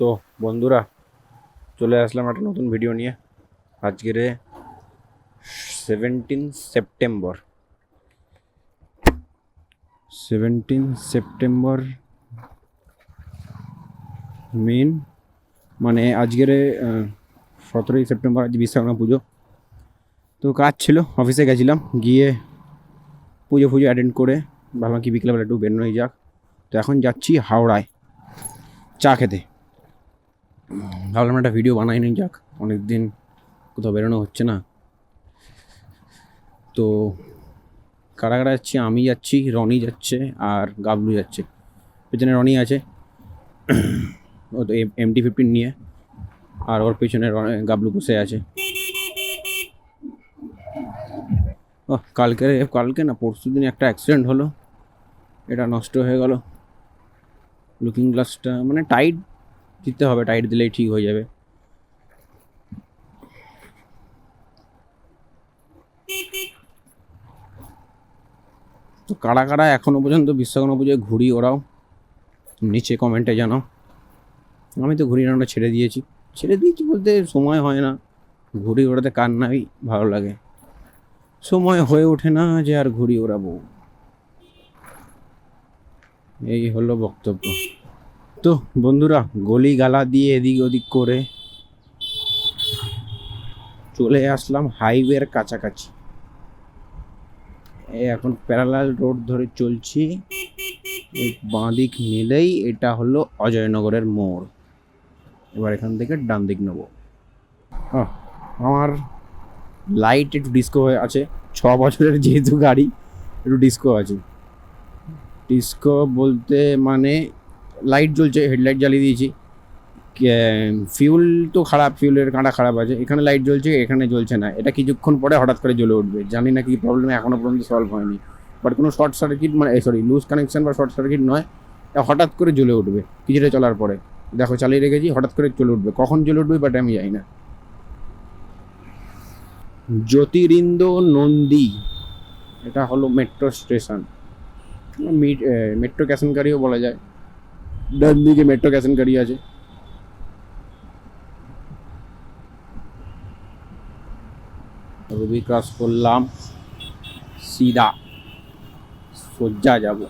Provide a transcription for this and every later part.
তো বন্ধুরা, চলে আসলাম একটা নতুন ভিডিও নিয়ে। আজকের সেভেন্টিন সেপ্টেম্বর সেভেন্টিন সেপ্টেম্বর মেন মানে আজকের সতেরোই সেপ্টেম্বর আজ বিশ্বকর্মা পুজো। তো কাজ ছিল অফিসে গেছিলাম, গিয়ে পুজো ফুজো অ্যাটেন্ড করে ভাবলাম কি বিকেলবেলা একটু বেরোনোই যাক। তো এখন যাচ্ছি হাওড়ায়, চা খেতে। ভাবলাম একটা ভিডিও বানাই নিই যাক অনেক দিন কোথাও বেরোনো হচ্ছে না। তো কারা কারা যাচ্ছি? আমি যাচ্ছি, রনি যাচ্ছে আর গাবলু যাচ্ছে। পেছনে রনি আছে, ও তো এম টি ফিফটিন নিয়ে, আর ওর পেছনে গাবলু বসে আছে। ও, কালকে কালকে না, পরশু দিন একটা অ্যাক্সিডেন্ট হলো, এটা নষ্ট হয়ে গেল। লুকিং গ্লাসটা মানে টাইট দিতে হবে টাইট দিলেই ঠিক হয়ে যাবে। তো কারা কারা এখনও পর্যন্ত বিশ্বকর্মা পুজোয় ঘুড়ি ওরাও, নিচে কমেন্টে জানাও। আমি তো ঘুড়ি ওড়ানো ছেড়ে দিয়েছি। ছেড়ে দিয়েছি বলতে সময় হয় না। ঘুড়ি ওড়াতে কার নাই, ভালো লাগে। সময় হয়ে ওঠে না যে আর ঘুড়ি ওড়াবো। এই হলো বক্তব্য। তো বন্ধুরা গলি গালা দিয়ে এদিক ওদিক করে চলে আসলাম হাইওয়ের কাছাকাছি। এখন প্যারালাল রোড ধরে চলছি। এই বাঁদিক নিলেই এটা হলো অজয়নগরের মোড়। এবার এখান থেকে ডান দিক নেব আমার লাইট একটু ডিস্কো হয়ে আছে। ছ বছরের যেহেতু গাড়ি, একটু ডিস্কো আছে। ডিস্কো বলতে মানে লাইট জ্বলছে, হেডলাইট জ্বালিয়ে দিয়েছি। ফিউল তো খারাপ, ফিউলের কাঁটা খারাপ আছে। এখানে লাইট জ্বলছে, এখানে জ্বলছে না। এটা কিছুক্ষণ পরে হঠাৎ করে জ্বলে উঠবে। জানি না কি প্রবলেম এখনও পর্যন্ত সলভ হয়নি। বাট কোনো শর্ট সার্কিট মানে সরি লুজ কানেকশন বা শর্ট সার্কিট নয়। হঠাৎ করে জ্বলে উঠবে, কিছুটা চলার পরে। দেখো, চালিয়ে রেখেছি, হঠাৎ করে চলে উঠবে। কখন জ্বলে উঠবে বাট আমি জানি না। জ্যোতিরিন্দ নন্দী, এটা হলো মেট্রো স্টেশন মেট্রো ক্যাশনকারীও বলা যায়। ডান দিকে মেট্রো ক্যাশনকারি আছে রবি ক্রস করলাম সিধা সোজা যাব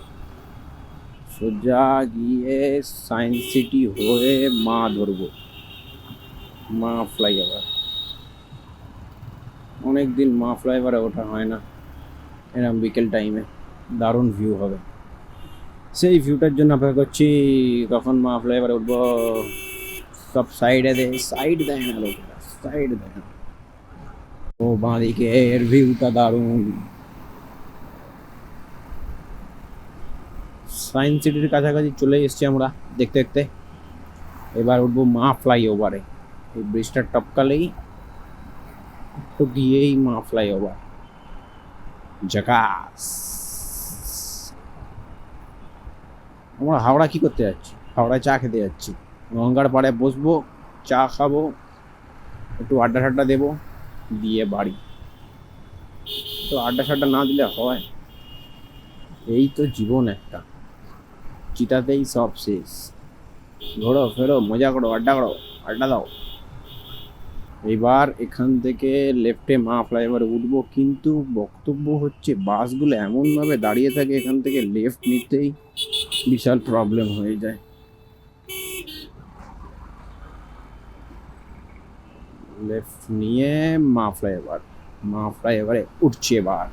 সোজা গিয়ে সায়েন্স সিটি হয়ে মা ধরবো মা ফ্লাইওভার অনেক দিন মা ফ্লাইওভারে ওঠা হয় না এরকম বিকেল টাইমে দারুণ ভিউ হবে সেই ভিউটার জন্য অপেক্ষা করছি কখন মা ফ্লাইওভারে উঠবো সব সাইডে দেয় সাইড দেয় না লোকেরা সাইড দেয় না ও বাঁদিকে এর ভিউটা দারুণ সায়েন্স সিটির কাছাকাছি চলে এসেছি আমরা দেখতে দেখতে এবার উঠবো মা ফ্লাইওভারে এই ব্রিজটা টপকালেই তো গিয়েই মা ফ্লাইওভার জাকাস আমরা হাওড়া কি করতে যাচ্ছি? হাওড়ায় চা খেতে যাচ্ছি। গঙ্গার পাড়ে বসবো, চা খাব, একটু আড্ডা ঠাড্ডা দেবো, দিয়ে বাড়ি। তো আড্ডা সাড্ডা না দিলে হয়? এই তো জীবন একটা। চিতাতেই সব শেষ। ঘোরো, ফেরো, মজা করো, আড্ডা করো, আড্ডা দাও। এবার এখান থেকে লেফটে মা ফ্লাইওভারে উঠবো, কিন্তু বক্তব্য হচ্ছে বাসগুলো এমনভাবে দাঁড়িয়ে থাকে এখান থেকে লেফট নিতেই বিশাল প্রবলেম হয়ে যায়। লেফট নিয়ে মা ফ্লাইওভার মা ফ্লাইওভারে উঠছে এবার।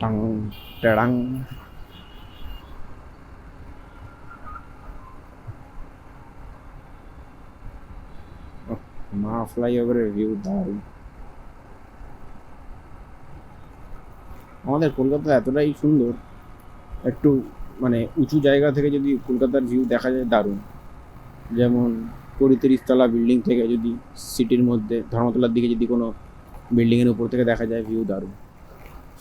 টাং টাং মা ফ্লাইওভারের ভিউ দারুণ। আমাদের কলকাতা এতটাই সুন্দর, একটু মানে উঁচু জায়গা থেকে যদি কলকাতার ভিউ দেখা যায় দারুণ। যেমন কুড়ি তিরিশ তলা বিল্ডিং থেকে যদি সিটির মধ্যে, ধর্মতলার দিকে যদি কোনো বিল্ডিংয়ের উপর থেকে দেখা যায় ভিউ দারুণ।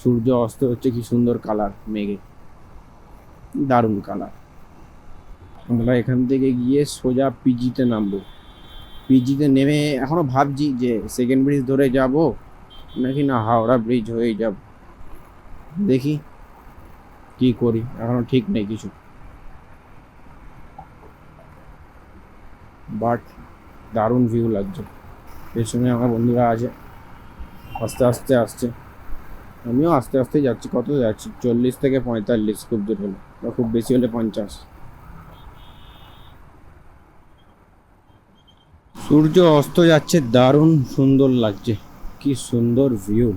সূর্য অস্ত হচ্ছে কি সুন্দর কালার মেঘে। দারুণ কালার আমরা এখান থেকে গিয়ে সোজা পিজিতে নামবো। পিজিতে নেমে এখনও ভাবছি যে সেকেন্ড ব্রিজ ধরে যাব, নাকি না হাওড়া ব্রিজ হয়ে যাব। দেখি কি করি, এখনও ঠিক নেই কিছু। বাট দারুণ ভিউ লাগছে। পেছনে আমার বন্ধুরা আছে, আস্তে আস্তে আসছে। আমিও আস্তে আস্তে যাচ্ছি, কত যাচ্ছি? চল্লিশ থেকে পঁয়তাল্লিশ, খুব দূর হলে, বা খুব বেশি হলে পঞ্চাশ। সূর্য অস্ত যাচ্ছে, দারুণ সুন্দর লাগছে, কি সুন্দর ভিউ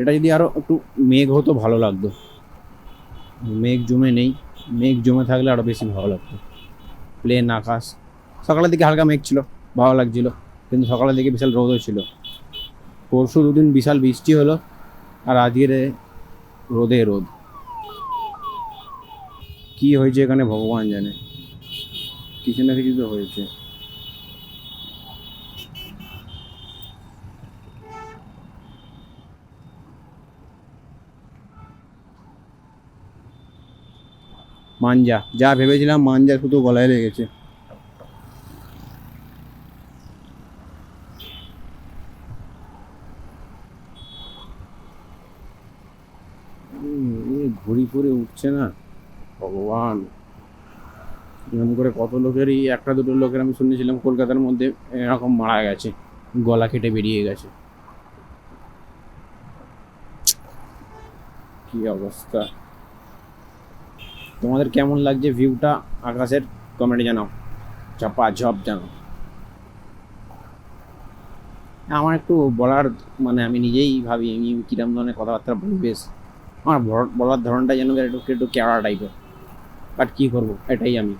এটা যদি আরও একটু মেঘ হতো ভালো লাগতো। মেঘ জমে নেই। মেঘ জমে থাকলে আরও বেশি ভালো লাগতো। প্লেন আকাশ। সকালের দিকে হালকা মেঘ ছিল, ভালো লাগছিল, কিন্তু সকালের দিকে বিশাল রোদও ছিল পরশু দুদিন বিশাল বৃষ্টি হলো, আর আজকের রোদে রোদ। কি হয়েছে এখানে ভগবান জানে। কিছু না কিছু তো হয়েছে। মাঞ্জা। যা ভেবেছিলাম মাঞ্জা শুধু গলায় লেগেছে ঘুড়ি ফুরে উঠছে না। ভগবান। এরকম করে কত লোকেরই, একটা দুটো লোকের আমি শুনেছিলাম কলকাতার মধ্যে এরকম মারা গেছে, গলা কেটে বেরিয়ে গেছে। কি অবস্থা? তোমাদের কেমন লাগছে ভিউটা আকাশের কমেন্টে জানাও। চাপা ঝপ জানাও। আমার একটু বলার মানে আমি নিজেই ভাবি, আমি কিরম ধরনের কথাবার্তা বলি, বেশ। আমার বলার ধরনটা যেন একটু একটু কেওড়া টাইপের বাট কী করব, এটাই আমি।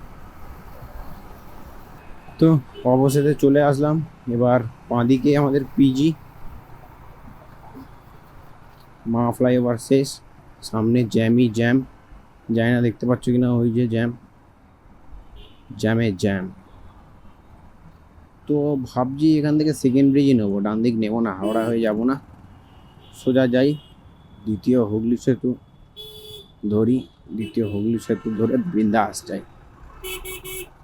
তো অবশেষে চলে আসলাম, এবার বাঁদিকে আমাদের পিজি মা ফ্লাইওভার শেষ, সামনে জ্যামই জ্যাম। জানি না, দেখতে পাচ্ছ কি না ওই যে জ্যাম জ্যামে জ্যাম তো ভাবছি এখান থেকে সেকেন্ড ব্রিজই নেব, ডান দিক নেব না, হাওড়া হয়ে যাব না। সোজা যাই, দ্বিতীয় হুগলি সেতু ধরি, দ্বিতীয় হুগলি সেতু ধরে বৃন্দাস যাই।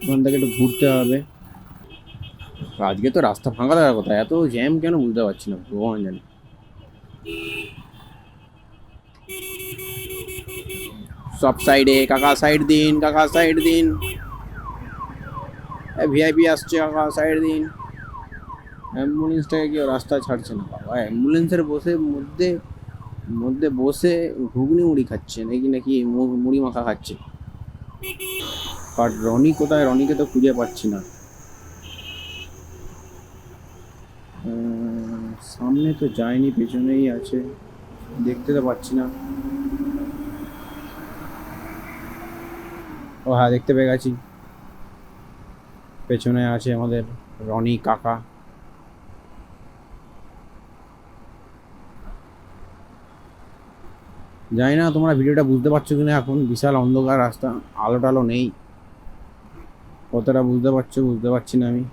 ওখান থেকে একটু ঘুরতে হবে। আজকে তো রাস্তা ফাঁকা থাকার কথা, এত জ্যাম কেন বুঝতে পারছি না, ভগবান জানে। সব সাইডে, কাকা সাইড দিন, কাকা সাইড দিন। ভিআইপি আসছে, কাকা সাইড দিন। অ্যাম্বুলেন্সটাকে কেউ রাস্তা ছাড়ছে না, বাবা। অ্যাম্বুলেন্সের বসে, মধ্যে মধ্যে বসে ঘুগনি মুড়ি খাচ্ছে, নাকি নাকি মুড়ি মাখা খাচ্ছে। বাট রনি কোথায়? রনিকে তো খুঁজে পাচ্ছি না। সামনে তো যায়নি, পেছনেই আছে। দেখতে তো পাচ্ছি না। ও হ্যাঁ দেখতে পেয়ে গেছি। পেছনে আছে আমাদের রনি কাকা। জানি না, তোমরা ভিডিওটা বুঝতে পারছ কিনা এখন। বিশাল অন্ধকার রাস্তা আলো টালো নেই। কতটা বুঝতে পারছ, বুঝতে পারছি না আমি।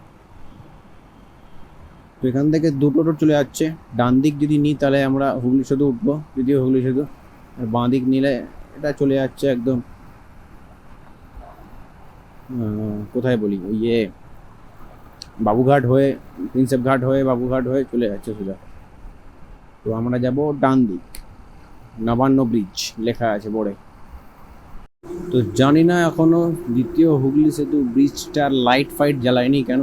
তো এখান থেকে দুটো রোড চলে যাচ্ছে। ডান দিক যদি নিই, তাহলে আমরা হুগলি সেতু উঠবো। যদিও হুগলি সেতু, আর বাঁ দিক নিলে এটা চলে যাচ্ছে একদম। কোথায় বলি? ওই ইয়ে বাবুঘাট হয়ে, প্রিন্সেপ ঘাট হয়ে, বাবুঘাট হয়ে চলে যাচ্ছে সোজা। তো আমরা যাব ডান দিক। নবান্ন ব্রিজ লেখা আছে বোর্ডে। তো জানি না এখনও দ্বিতীয় হুগলি সেতু ব্রিজটার লাইট ফাইট জ্বালায়নি কেন?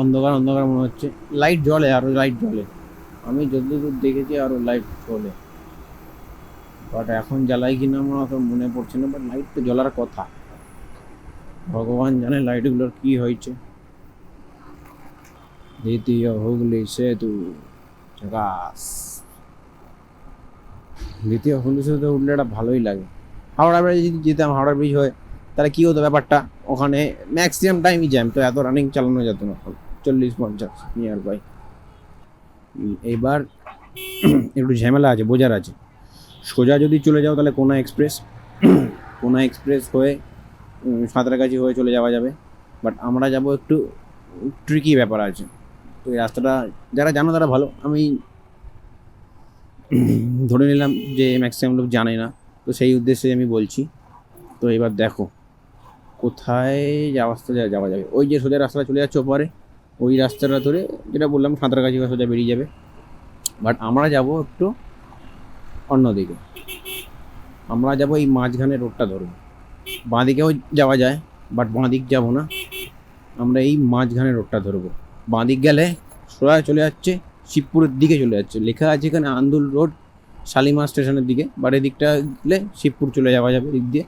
অন্ধকার অন্ধকার মনে হচ্ছে। লাইট জ্বলে, আরও লাইট জ্বলে। আমি যতদূর দেখেছি আরও লাইট জ্বলে। বাট এখন জ্বালাই কিনা আমার অত মনে পড়ছে না বাট লাইট তো জ্বলার কথা। ভগবান জানে লাইটগুলোর কি হয়েছে। দ্বিতীয় হুগলি সেতু দ্বিতীয় হুগলি সেতুতে উঠলে এটা ভালোই লাগে। হাওড়া ব্রিজ, যদি যেতাম হাওড়া ব্রিজ হয়ে, তাহলে কী হতো ব্যাপারটা? ওখানে ম্যাক্সিমাম টাইমই জ্যাম তো এত রানিং চালানো যেত না। চল্লিশ, পঞ্চাশ নিয়ার বাই এইবার একটু ঝামেলা আছে, বোঝার আছে। সোজা যদি চলে যাও তাহলে কোনা এক্সপ্রেস কোনা এক্সপ্রেস হয়ে সাঁতরাগাছি হয়ে চলে যাওয়া যাবে। বাট আমরা যাব একটু ট্রিকি ব্যাপার আছে। তো এই রাস্তাটা, যারা জানো তারা ভালো। আমি ধরে নিলাম যে ম্যাক্সিমাম লোক জানে না। তো সেই উদ্দেশ্যে আমি বলছি। তো এবার দেখো, কোথায় যাওয়া রাস্তা যা- যাওয়া যাবে? ওই যে সোজা রাস্তাটা চলে যাচ্ছে ওপারে। ওই রাস্তাটা ধরে যেটা বললাম সাঁতরাগাছি হয়ে সোজা বেরিয়ে যাবে। বাট আমরা যাব একটু অন্যদিকে। আমরা যাব এই মাঝখানে রোডটা ধরবো বাঁ দিকেও যাওয়া যায় বাট বাঁ দিক যাব না। আমরা এই মাঝখানে রোডটা ধরবো। বাঁদিক গেলে সোজা চলে যাচ্ছে, শিবপুরের দিকে চলে যাচ্ছে। লেখা আছে এখানে আন্দুল রোড শালিমার স্টেশনের দিকে। বাট এদিকটা গেলে শিবপুর চলে যাওয়া যাবে দিক দিয়ে।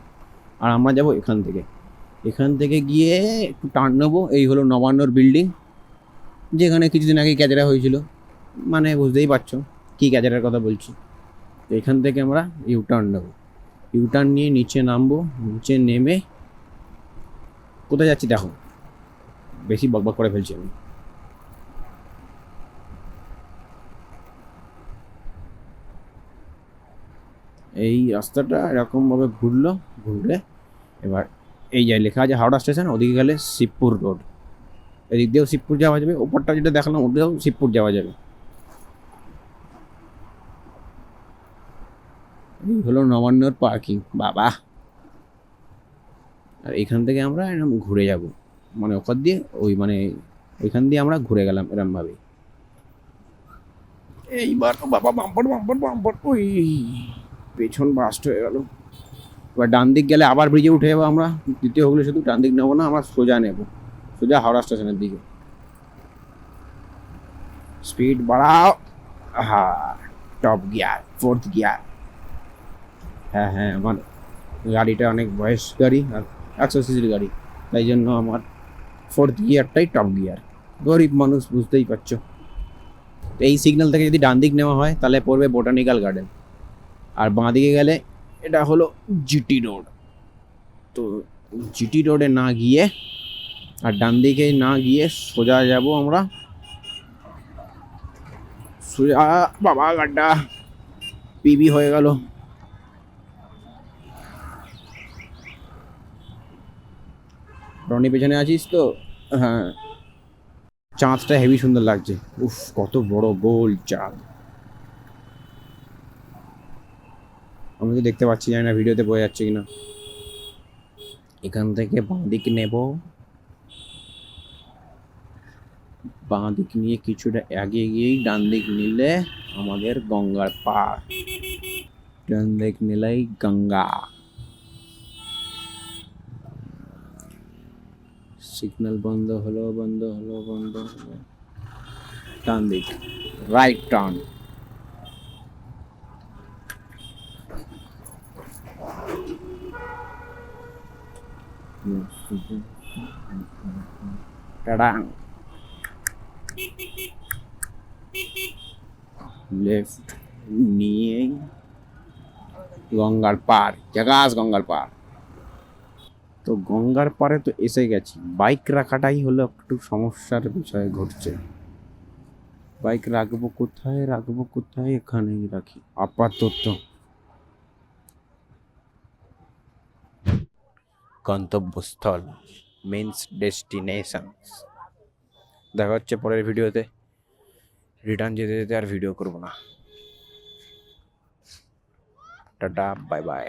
আর আমরা যাব এখান থেকে। এখান থেকে গিয়ে একটু টান নেব। এই হলো নবান্নর বিল্ডিং যেখানে কিছুদিন আগে ক্যাচেরা হয়েছিল। মানে বুঝতেই পারছ, কী ক্যাচেরার কথা বলছি। এখান থেকে আমরা ইউটার্ন নেব। ইউটার্ন নিয়ে নিচে নামবো, নিচে নেমে কোথায় যাচ্ছি দেখো। বেশি বকবক করে ফেলছি আমি। এই রাস্তাটা এরকমভাবে ঘুরলো, ঘুরে এবার এই যে লেখা আছে হাওড়া স্টেশন, ওদিকে গেলে শিবপুর রোড। এদিক দিয়েও শিবপুর যাওয়া যাবে, ওপরটা যেটা দেখালাম, ওদিকেও শিবপুর যাওয়া যাবে। এই হলো নবান্নর পার্কিং, বাবা। আর এখান থেকে আমরা এরকম ঘুরে যাব। মানে ওখান দিয়ে ওই মানে ওইখান দিয়ে আমরা ঘুরে গেলাম এরমভাবে এইবার তো বাবা বাম্পার বাম্পার বাম্পার, ওই পেছন বাস্ট হয়ে গেল। এবার ডান দিক গেলে আবার ব্রিজে উঠে যাব আমরা। দ্বিতীয় হলে শুধু ডান দিক নেব না, আমরা সোজা নেব। সোজা হাওড়া স্টেশনের দিকে। স্পিড বাড়াও। হ্যাঁ টপ গিয়ার ফোর্থ গিয়ার হ্যাঁ হ্যাঁ আমার গাড়িটা অনেক বয়স গাড়ি, আর একশো সিসির গাড়ি। তাই জন্য আমার ফোর্থ গিয়ারটাই টপ গিয়ার গরিব মানুষ, বুঝতেই পারছ। এই সিগন্যাল থেকে যদি ডান দিক নেওয়া হয়, তাহলে পড়বে বোটানিক্যাল গার্ডেন আর বাঁ দিকে গেলে এটা হলো জিটি রোড তো জিটি রোডে না গিয়ে, আর ডান দিকে না গিয়ে সোজা যাব আমরা। সোজা, বাবা, গাড্ডা। পিবি হয়ে গেল। রনি পেছনে আছিস তো? হ্যাঁ। চাঁদটা হেভি সুন্দর লাগছে। উফ, কত বড় গোল চাঁদ। আমি তো দেখতে পাচ্ছি, জানি না ভিডিওতে বোঝা যাচ্ছে কিনা। এখান থেকে বাঁ দিক নেব। বাঁ দিক নিয়ে কিছুটা এগিয়ে গিয়েই ডান দিক নিলে আমাদের গঙ্গার পার ডান দিক নিলেই গঙ্গা। সিগন্যাল বন্ধ হলো বন্ধ হলো বন্ধ হলো। ডান দিক। রাইট টার্ন টাডাং লেফট নিয়েই গঙ্গার পার জাগাস গঙ্গার পার তো গঙ্গার পারে তো এসে গেছি। বাইক রাখাটাই হলো একটু সমস্যার বিষয় ঘটছে। বাইক রাখব কোথায় রাখব কোথায়, এখানেই রাখি। আপাতত। গন্তব্যস্থল মেন্স ডেস্টিনেশন দেখা হচ্ছে পরের ভিডিওতে। রিটার্ন যেতে যেতে আর ভিডিও করব না। Tata bye bye